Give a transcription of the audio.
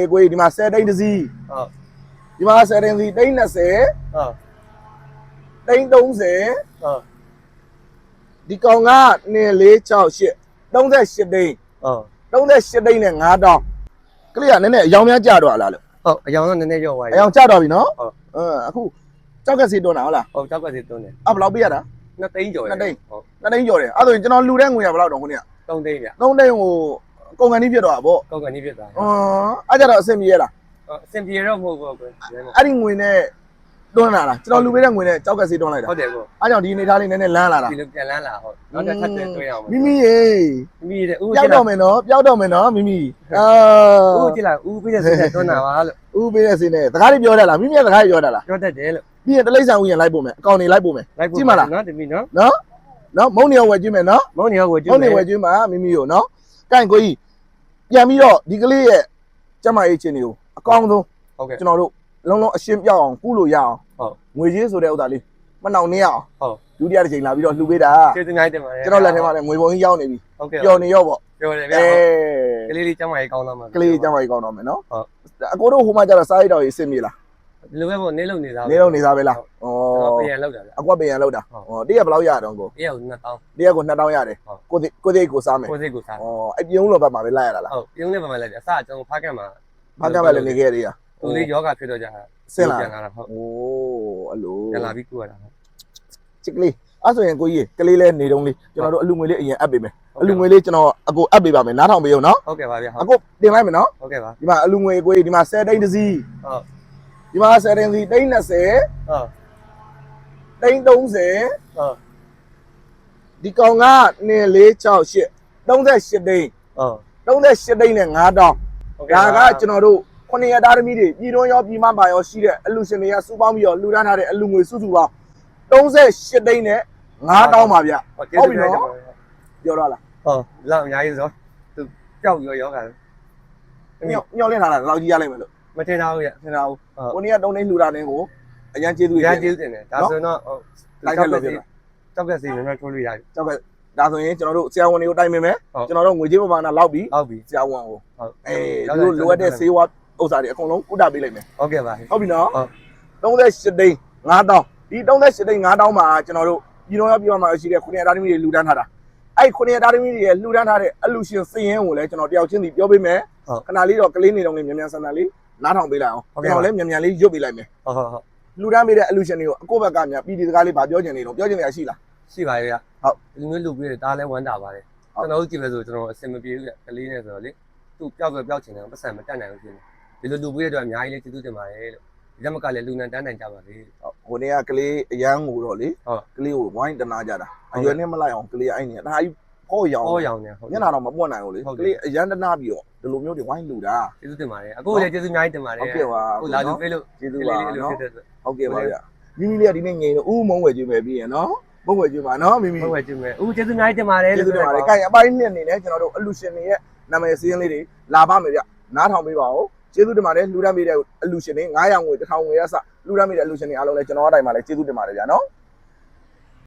ေကိုကြီးဒီမှာ10တိန်းတစ်စီးဟုတ်ဒီမှာ10တိန်းစီးတိန်း20ဟုတ်တိန်း30ဟုတ်ဒီကောင်က2 4 6 8 38တိန်းဟုတ်38တိန်းနဲ့9တောင်းကလေးကနည်းနည်းအယောင်များကြတော့လားလို့ဟုတ်အယောင်တော့နည်းနည်းရော့သွားအပြီယောင်ကြတော့ပြီနော်ဟုတ်အင်းအခုကြောက်ကစီတွန်းတာဟုတ်လားဟုတ်ကြောက်ကစီတွန်းတယ်အဘယ်လောက်ပေးရတာနှစ်သိန်းကျော်နှစ်သိန်းဟုတ်2တိန်းကျော်တယ်အဲ့ဒါဆိုရင်ကျွန်တော်လူတဲ့ငွေရဘယ်လောက်တော့ခုနကသုံးသိန်းဗျ3တိန်းကို ကုန်ကန်ကြီးဖြစ်တော့တာပေါ့ကောက်ကနေဖြစ်သွားအင်းအဲ့ကြတော့အဆင်ပြေရလားဟုတ်အဆင်ပြေတော့မဟုတ်ဘူးကွယ်ရဲမို့အဲ့ဒီငွေနဲ့တွန်းလာတာကျွန်တော်လူပေးတဲ့ငွေနဲ့ကြောက်ကစီတွန်းလိုက်တာဟုတ်တယ်ကွယ်အဲ့ကြောင့်ဒီအနေထားလေးနည်းနည်းလန်းလာတာဒီလိုပြန်လန်းလာဟုတ်နောက်တစ်ထပ်ပြန်တွေ့အောင်မိမိရေမိမိတဲ့ဦးပျောကြက်ည့်တော့မယ်နော်ပျောက်တော့မယ်နော်မိမိအာဦးကြည့်လိုက်ဦးပြည့်တဲ့စိတ်နဲ့တွန်းတာပါလို့ဦးပေးတဲ့စင်းနဲ့စကားလေးပြောတတ်လားမိမိကစကားလေးပြောတတ်လားပြောတတ်တယ်လို့ပြီးရင်တလိမ့်ဆန်ဦးရင်လိုက်ပို့မယ်အကောင့်နေလိုက်ပို့မယ်လိုက်ဖို့ကြည့်မလားနော်တမီနော်နော်နော်မုံနေရောဝယ်ကြည့်မယ်နော်မုန်းနေရောကိုကြည့်မုံနေဝယ်ကြည့်မှာမိမိကိုနော်ကိုင်ကိုကြီး ပြန်ပြီးတော့ဒီကလေးရဲ့ကျမရေးချင်းတွေကိုအကောင်းဆုံးဟုတ်ကဲ့ကျွန်တော်တို့လုံးလုံးအရှင်းပြောက်အောင်ကုလို့ရအောင်ဟုတ်ငွေကြီးဆိုတဲ့ဥစ္စာလေးမနှောင်နေရအောင်ဟုတ်ဒုတိယတစ်ချိန်လာပြီးတော့လှူပေးတာကျေးဇူးများတင်ပါတယ်ကျွန်တော်လက်ထဲမှာလည်းငွေပုံကြီးရောက်နေပြီဟုတ်ကဲ့ပျော်နေရောပေါ့ပြောတယ်ဗျာအဲကလေးလေးကျမ်းမာရေးကောင်းတော့မှာကလေးကျမကြီးကောင်းတော့မယ်နော်ဟုတ်အကိုတို့ဟိုမှာကျတော့စားရတော့ရေးအစ်မြေလားဒီလိုပဲပေါ့နေလို့နေသားနေတော့နေစားပဲလားဩကျွန်တော် ပြန်လောက်တာဗျာအကွက်ပင်ရလောက်တာဟုတ်ဩတရက်ဘယ်လောက်ရတော့ကိုအေးရောက်2000တရက်ကို2000ရတယ်ဟုတ်ကိုသိကိုသိကိုစားမယ်ကိုစိတ်ကိုစားဩအပြုံးလောဘက်မှာပဲလိုက်ရတာလားဟုတ်ပြုံးနေပါမယ်လေအစကျွန်တော်ဖားကက်မှာဘာကပဲလည်းနေခဲ့ရသေးတာသူလေးယောဂဖြစ်တော့ကြာဆင်းလာပြန်လာတာဟုတ်ဩအလိုပြန်လာပြီးကူရတာဟုတ်ချစ်ကလေးအဲ့ဆိုရင်ကိုကြီးကလေးလဲနေတုံးလေးကျွန်တော်တို့အလူငွေလေးအရင်အပ်ပေးမယ်အလူငွေလေးကျွန်တော်အကိုအပ်ပေးပါမယ်နားထောင်ပေးအောင်နော်ဟုတ်ကဲ့ပါဗျာအဟုတ်ကိုတင်လိုက်မယ်နော်ဟုတ်ကဲ့ပါဒီမှာအလူငွေကိုကြီးဒီမှာ10တိန်းတစ်စီးဟုတ်ဒီမှာ10တိန်းစီတိန်း20ဟုတ် တိန်း30ဟုတ်ဒီကောင်က2 4 6 8 38တိန်းဟုတ်38တိန်းနဲ့9တောင်းဟုတ်ဒါကကျွန်တော်တို့ခုနှစ်ရသားသမီးတွေပြည်တွင်းရောပြည်မပါရောရှိတဲ့အလူရှင်တွေကစုပေါင်းပြီးတော့လှူဒန်းထားတဲ့အလူငွေစုစုပေါင်း38တိန်းနဲ့9တောင်းပါဗျဟုတ်ပြီနော်ပြောတော့လားဟုတ်လောက်အများကြီးဆိုသူကြောက်ရောယောဂညောညောလင်းထားတာလောက်ကြီးရလိုက်မယ်လို့မထင်တော့ဘူးရထင်တာဟုတ်ဟုတ်ကိုနေ့ကတုံးနေလှူတာနေကို အရန်ကျေးဇူးရရန်ကျေးဇူးတင်တယ်ဒါဆိုတော့ဟုတ်လိုက်ခဲ့လို့ပြပါကြောက်ကစီနည်းနည်းထိုးလို့ရတယ်ကြောက်ကဒါဆိုရင်ကျွန်တော်တို့ဆရာဝန်တွေကိုတိုင်ပင်မယ်ဟုတ်ကျွန်တော်တို့ငွေကြေးပမာဏလောက်ပြီးဟုတ်ပြီဆရာဝန်ကိုဟုတ်အဲသူတို့လိုအပ်တဲ့ဆေးဝါးဥစ္စာတွေအကုန်လုံးကုသပေးလိုက်မယ်ဟုတ်ကဲ့ပါဟုတ်ပြီနော်ဟုတ်38တိန်း9တောင်းဒီ38တိန်း9တောင်းမှာကျွန်တော်တို့ပြည်တော်ရောပြည်တော်မှာရှိတဲ့ခုနှစ်သားသမီးတွေလှူဒန်းထားတာအဲ့ခုနှစ်သားသမီးတွေရဲ့လှူဒန်းထားတဲ့အလူရှင်စည်ရင်ကိုလည်းကျွန်တော်တယောက်ချင်းစီပြောပေးမယ်ခဏလေးတော့ကလေးနေတော့လေးမြန်မြန်ဆန်ဆန်လေးနားထောင်ပေးလိုက်အောင်ကျွန်တော်လည်းမြန်မြန်လေးရွတ်ပေးလိုက်မယ်ဟုတ်ဟုတ်ဟုတ် လှူဒန်းပေးတဲ့အလူရှင်တွေကိုအကိုဘက်ကများပြည်ဒီစကားလေးဗာပြောချင်နေတော့ပြောချင်နေရရှိလား ရှိပါရဲ့ဗျဟုတ် ဒီမျိုးလူပြီးတားလဲဝမ်းတာပါတယ်ဟုတ်ကျွန်တော်တို့ကြည့်မယ်ဆိုကျွန်တော်အဆင်မပြေဘူးဗျကလေးနဲ့ဆိုတော့လေသူ့ပျောက်ဆိုပျောက်ချင်တယ်ပတ်စံမတက်နိုင်ဘူးဖြစ်နေဒီလိုလူပြီးတဲ့အတွက်အများကြီးလေးကျေးဇူးတင်ပါတယ်လို့ဒီလက်မကလည်းလူနဲ့တန်းတန်းကြပါလေဟိုနေ့ကကလေးအရန်ကိုတော့လေဟုတ်ကလေးကိုဝိုင်းတနာကြတာဟုတ်အရွယ်နဲ့မလိုက်အောင်ကလေးအဲ့နေဒါကြီး ပေါ့ရောင်ဟောရောင်နေဟုတ်ညနာတော့မပွက်နိုင်ဘူးလေဟုတ်ကတယ်လေးအရန်တနာပြီးတော့ဒီလိုမျိုးတွေဝိုင်းလူတာကျေးဇူးတင်ပါတယ်အခုလည်းကျေးဇူးအများကြီးတင်ပါတယ်ဟုတ်ကဲ့ပါဟုတ်လာလူပေးလို့ကျေးဇူးကပါလေးလေးလိုနော်ဖြစ်တဲ့အတွက်ဟုတ်ကဲ့ပါဗျမိမိလေးကဒီနေ့ငိန်တော့ဥမုံဝယ်ကျွေးမယ်ပြီးရင်နော်မုံဝယ်ကျွေးပါနော်မိမိဟုတ်ကဲ့ကျေးဇူးမယ်အခုကျေးဇူးအများကြီးတင်ပါတယ်ကျေးဇူးတင်ပါတယ်။ကိုင်အပိုင်းနှစ်အနေနဲ့ကျွန်တော်တို့အလူရှင်တွေရဲ့နာမည်စည်းရင်းလေးတွေလာပါမယ်ဗျ။နားထောင်ပေးပါဦး။ကျေးဇူးတင်ပါတယ်လှူဒန်းပေးတဲ့အလူရှင်တွေ900ငွေ1000ငွေရစလှူဒန်းပေးတဲ့အလူရှင်တွေအားလုံးလည်းကျွန်တော်အတိုင်းမှာလည်းကျေးဇူးတင်ပါတယ်ဗျာနော်။